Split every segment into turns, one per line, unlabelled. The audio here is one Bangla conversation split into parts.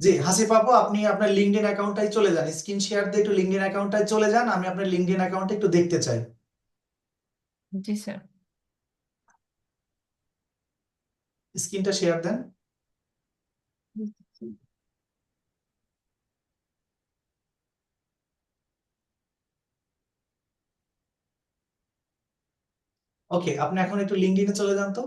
জি হাসিফ আপু আপনি আপনার লিঙ্কডইন অ্যাকাউন্টটাই চলে যান। স্ক্রিন শেয়ার দিয়ে একটু লিঙ্কডইন অ্যাকাউন্টটায় চলে যান আমি আপনার লিঙ্কডইন অ্যাকাউন্টটা একটু দেখতে চাই।
জি স্যার
স্ক্রিনটা শেয়ার দেন। ওকে আপনি এখন একটু লিঙ্কডইনে চলে যান তো।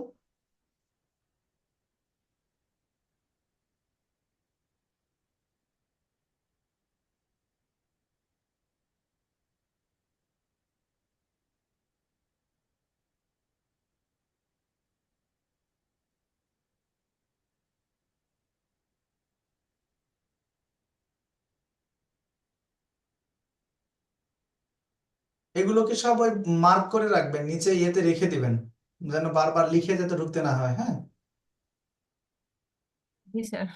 এগুলোকে সব ওই মার্ক করে রাখবেন নিচে ইয়েতে রেখে দিবেন যেন বারবার লিখে যাতে ঢুকতে না হয় হ্যাঁ?
জি স্যার।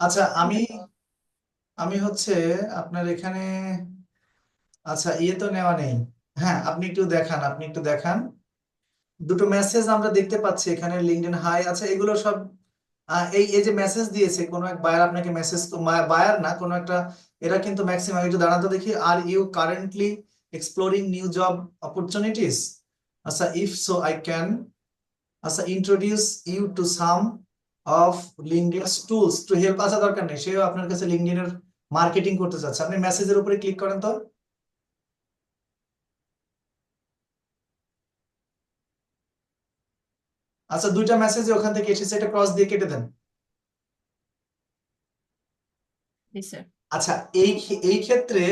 আচ্ছা আমি আমি হচ্ছে আপনার এখানে আচ্ছা ইয়ে তো নেওয়া নেই হ্যাঁ আপনি একটু দেখান আপনি একটু দেখান। দুটো মেসেজ আমরা দেখতে পাচ্ছি এখানে লিঙ্কডইন হাই আছে এগুলো সব এই এই যে মেসেজ দিয়েছে, কোনো এক বায়ার আপনাকে মেসেজ বায়ার না, কোনো একটা, এরা কিন্তু ম্যাক্সিমাম একটু দাঁড়াতে দেখি are you currently exploring new job opportunities আচ্ছা ইফ সো আই ক্যান আচ্ছা introduce you to some of LinkedIn tools to help আচ্ছা দরকার নেই, সেও আপনার কাছে লিঙ্কডইনের মার্কেটিং করতে চাচ্ছে। আপনি মেসেজের উপরে ক্লিক করেন তো। আচ্ছা দুইটা মেসেজ ওখান থেকে এসেছে এটা ক্রস দিয়ে কেটে দেন। আচ্ছা এই এই ক্ষেত্রে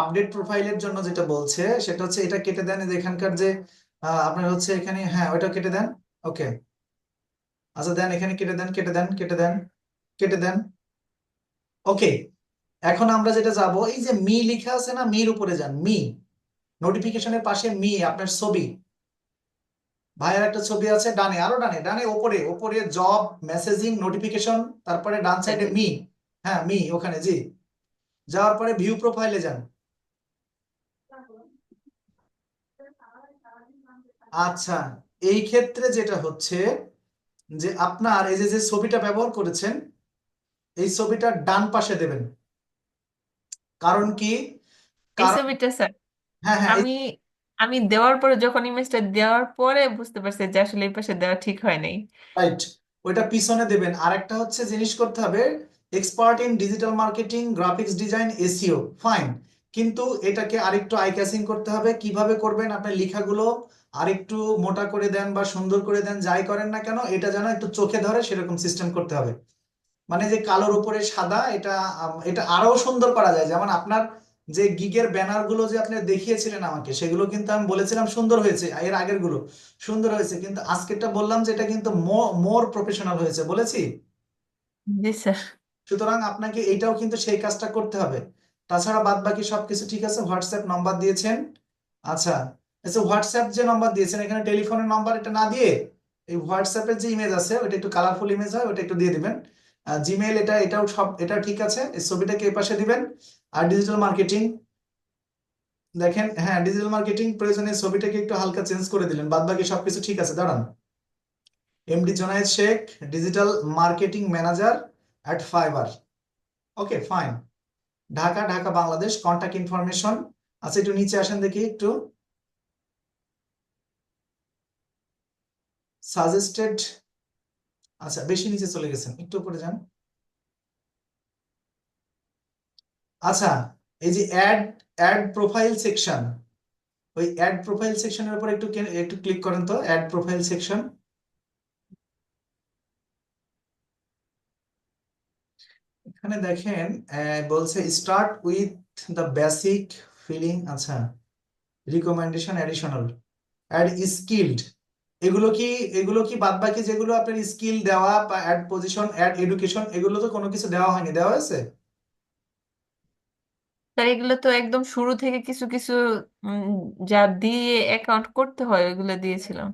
আপডেট প্রোফাইলের জন্য যেটা বলছে সেটা হচ্ছে এটা কেটে দেন এখানকার যে আপনার হচ্ছে এখানে হ্যাঁ ওটা কেটে দেন। ওকে। আচ্ছা দেন এখানে কেটে দেন কেটে দেন কেটে দেন কেটে দেন। ওকে এখন আমরা যেটা যাব এই যে মি লেখা আছে না মির উপরে যান মি। নোটিফিকেশনের পাশে মি আপনার ছবি। ভাইয়ের একটা ছবি আছে ডানে আরও ডানে ডানে ওপরে ওপরে জব মেসেজিং নোটিফিকেশন তারপরে ডান সাইডে মি হ্যাঁ মি ওখানে জি। যাওয়ার পরে ভিউ প্রোফাইলে যান। আচ্ছা এই ক্ষেত্রে যেটা হচ্ছে যে আপনার এই যে যে ছবিটা ব্যবহার করেছেন এই ছবিটা ডান পাশে দেবেন। কারণ কি? কারণ হ্যাঁ হ্যাঁ
আমি আমি দেওয়ার পরে, যখন ইমেজটা দেওয়ার পরে বুঝতে পারছি যে আসলে এই পাশে দেওয়া ঠিক হয় নাই।
রাইট ওইটা পিছনে দেবেন। আর একটা হচ্ছে জিনিস করতে হবে expert in digital marketing graphics design SEO fine কিন্তু এটাকে আরেকটু আই ক্যাচিং করতে হবে, কীভাবে করবেন আপনার লেখাগুলো? আরেকটু মোটা করে দেন বা সুন্দর করে দেন, যাই করেন না কেন, এটা যেন একটু চোখে ধরে, সেরকম সিস্টেম করতে হবে। মানে যে কালোর উপরে সাদা, এটা এটা আরও সুন্দর করা যায়। যেমন আপনার যে গিগের ব্যানারগুলো যে আপনি দেখিয়েছিলেন আমাকে সেগুলো কিন্তু আমি বলেছিলাম সুন্দর হয়েছে এর আগেরগুলো সুন্দর হয়েছে কিন্তু আজকেরটা বললাম যে এটা কিন্তু মোর প্রফেশনাল হয়েছে বলেছি?
জি স্যার।
সুতরাং আপনাকে এটাও কিন্তু সেই কাজটা করতে হবে। তাছাড়া বাদ বাকি সবকিছু ঠিক আছে হোয়াটসঅ্যাপ নাম্বার দিয়েছেন। আচ্ছা আচ্ছা হোয়াটসঅ্যাপ যে নাম্বার দিয়েছেন এখানে টেলিফোনের নাম্বার এটা না দিয়ে এই হোয়াটসঅ্যাপের যে ইমেজ আছে ওটা একটু কালারফুল ইমেজ হয় ওটা একটু দিয়ে দিবেন। জিমেইল এটা, এটাও সব, এটা ঠিক আছে। এই ছবিটাকে এই পাশে দিবেন? আর ডিজিটাল মার্কেটিং দেখেন হ্যাঁ ডিজিটাল মার্কেটিং প্রয়োজনে ছবিটাকে একটু হালকা চেঞ্জ করে দিলেন। বাদ বাকি সবকিছু ঠিক আছে, দাঁড়ান। MD Junaid Sheikh digital marketing manager at Fiverr okay fine Dhaka Dhaka, Bangladesh contact information আচ্ছা একটু নিচে আসেন দেখি, একটু। সাজেস্টেড আচ্ছা বেশি নিচে চলে গেছেন, একটু উপরে যান। আচ্ছা এই যে অ্যাড অ্যাড প্রোফাইল সেকশন ওই অ্যাড প্রোফাইল সেকশনের উপর একটু একটু ক্লিক করেন তো অ্যাড প্রোফাইল সেকশন এখানে দেখেন বলছে start with the basic filling আচ্ছা রিকমেন্ডেশন অ্যাডিশনাল অ্যাড স্কিলড এগুলো কি এগুলো কি বাদ বাকি যেগুলো আপনার স্কিল দেওয়া বা অ্যাড পজিশন অ্যাড এডুকেশন এগুলো তো কোনো কিছু দেওয়া হয়নি দেওয়া হয়েছে?
স্যার এগুলো তো একদম শুরু থেকে কিছু কিছু উম, যা দিয়ে অ্যাকাউন্ট করতে হয় ওইগুলো দিয়েছিলাম।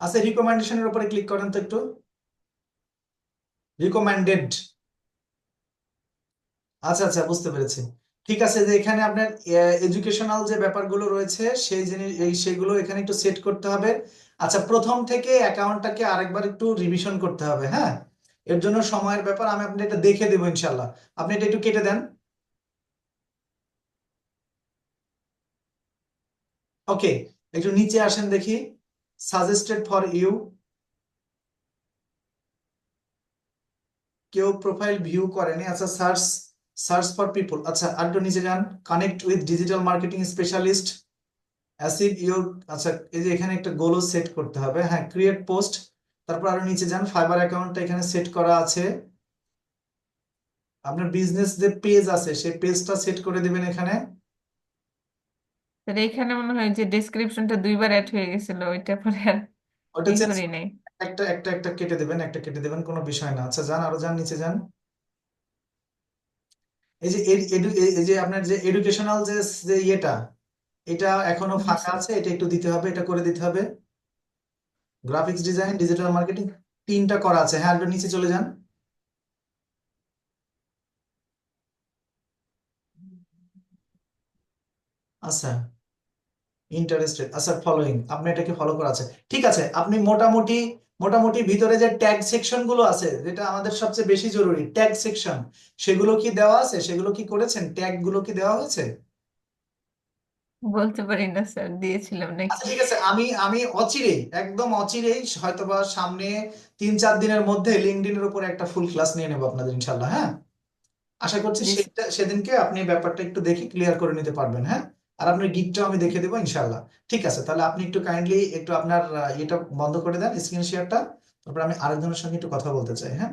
আচ্ছা রিকমেন্ডেশনের উপরে ক্লিক করেন তো একটু। রিকমেন্ডেড আচ্ছা আচ্ছা বুঝতে পেরেছি। ঠিক আছে যে এখানে আপনার এডুকেশনাল যে ব্যাপারগুলো রয়েছে সেই জিনিস এই সেগুলো এখানে একটু সেট করতে হবে। আচ্ছা প্রথম থেকে অ্যাকাউন্টটাকে আরেকবার একটু রিভিশন করতে হবে হ্যাঁ? এর জন্য সময়ের ব্যাপার, আমি আপনাকে এটা দেখে দেবো ইনশাল্লাহ আপনি এটা একটু কেটে দেন। ওকে একটু নিচে আসেন দেখি। সাজেস্টেড ফর ইউ কেউ প্রোফাইল ভিউ করেনি। আচ্ছা সার্চ সার্চ ফর পিপল আচ্ছা আর একটু নিচে যান। Connect with digital marketing specialist achieve your আচ্ছা এই যে এখানে একটা গোলও সেট করতে হবে। হ্যাঁ ক্রিয়েট পোস্ট তারপর আরও নিচে যান ফাইবার অ্যাকাউন্টটা এখানে সেট করা আছে। আপনার বিজনেস যে পেজ আছে সেই পেজটা সেট করে দিবেন এখানে।
এইখানে মনে হয় যে ডেসক্রিপশনটা দুইবার অ্যাড হয়ে গেছিল ওইটা পরে আর
ওটা চেঞ্জ
করি নাই।
একটা একটা একটা কেটে দেবেন একটা কেটে দেবেন কোনো বিষয় না। আচ্ছা যান আরও যান নিচে যান। এই যে এই যে আপনার যে এডুকেশনাল যে ইয়েটা এটা
এখনও
ফাঁকা আছে এটা একটু দিতে হবে এটা করে দিতে হবে। গ্রাফিক্স ডিজাইন ডিজিটাল মার্কেটিং তিনটা করা আছে। হ্যাঁ একটু নিচে চলে যান। আচ্ছা ইন্টারেস্টেড আচ্ছা ফলোইং আপনি এটাকে ফলো করা আছে? ঠিক আছে আপনি মোটামুটি মোটামুটি ভিতরে যে ট্যাগ সেকশনগুলো আছে যেটা আমাদের সবচেয়ে বেশি জরুরি ট্যাগ সেকশন সেগুলো কি দেওয়া আছে? সেগুলো কি করেছেন? ট্যাগগুলো কি দেওয়া হয়েছে?
বলতে পারি না স্যার দিয়েছিলাম নাকি?
আচ্ছা ঠিক আছে আমি আমি অচিরেই একদম অচিরেই হয়তোবা সামনে তিন চার দিনের মধ্যে লিঙ্কডইনের উপর একটা ফুল ক্লাস নিয়ে নেব আপনাদের ইনশাল্লাহ হ্যাঁ? আশা করছি
জি
সেটা সেদিনকে আপনি ব্যাপারটা একটু দেখে ক্লিয়ার করে নিতে পারবেন হ্যাঁ? আর আপনার গিকটাও আমি দেখে দেবো ইনশাল্লাহ ঠিক আছে তাহলে আপনি একটু কাইন্ডলি একটু আপনার আহ, ইয়েটা বন্ধ করে দেন স্ক্রিন শেয়ারটা তারপর আমি আরেকজনের সঙ্গে একটু কথা বলতে চাই হ্যাঁ?